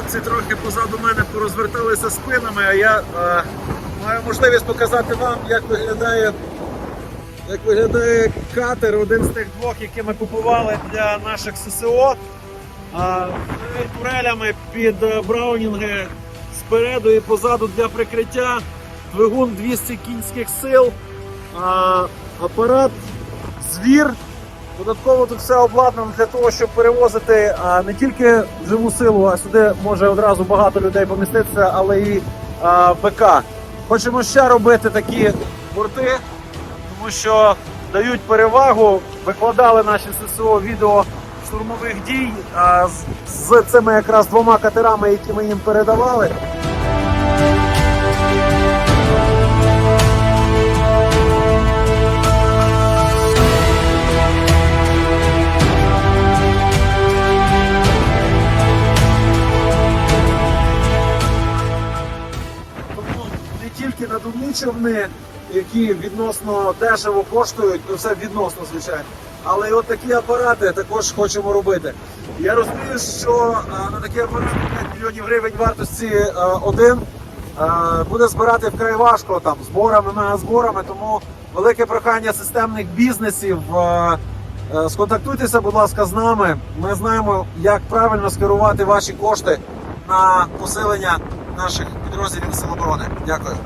Хлопці трохи позаду мене порозверталися спинами, а я е, маю можливість показати вам, як виглядає, як виглядає катер, один з тих двох, які ми купували для наших ССО. А, з турелями під е, браунінги спереду і позаду для прикриття. Двигун 200 кінських сил, а, апарат звір. Додатково тут все обладнано для того, щоб перевозити не тільки живу силу, а сюди може одразу багато людей поміститися, але і БК. Хочемо ще робити такі борти, тому що дають перевагу. Викладали наші ССО відео штурмових дій з цими якраз двома катерами, які ми їм передавали. Не тільки надувні човни, які відносно дешево коштують, ну все відносно, звичайно. Але і от такі апарати також хочемо робити. Я розумію, що а, на такі апарати 5 мільйонів гривень вартості а, один а, буде збирати вкрай важко там зборами, мегазборами. Тому велике прохання системних бізнесів. е, Сконтактуйтеся, будь ласка, з нами. Ми знаємо, як правильно скерувати ваші кошти на посилення наших підрозділів Сил оборони. Дякую.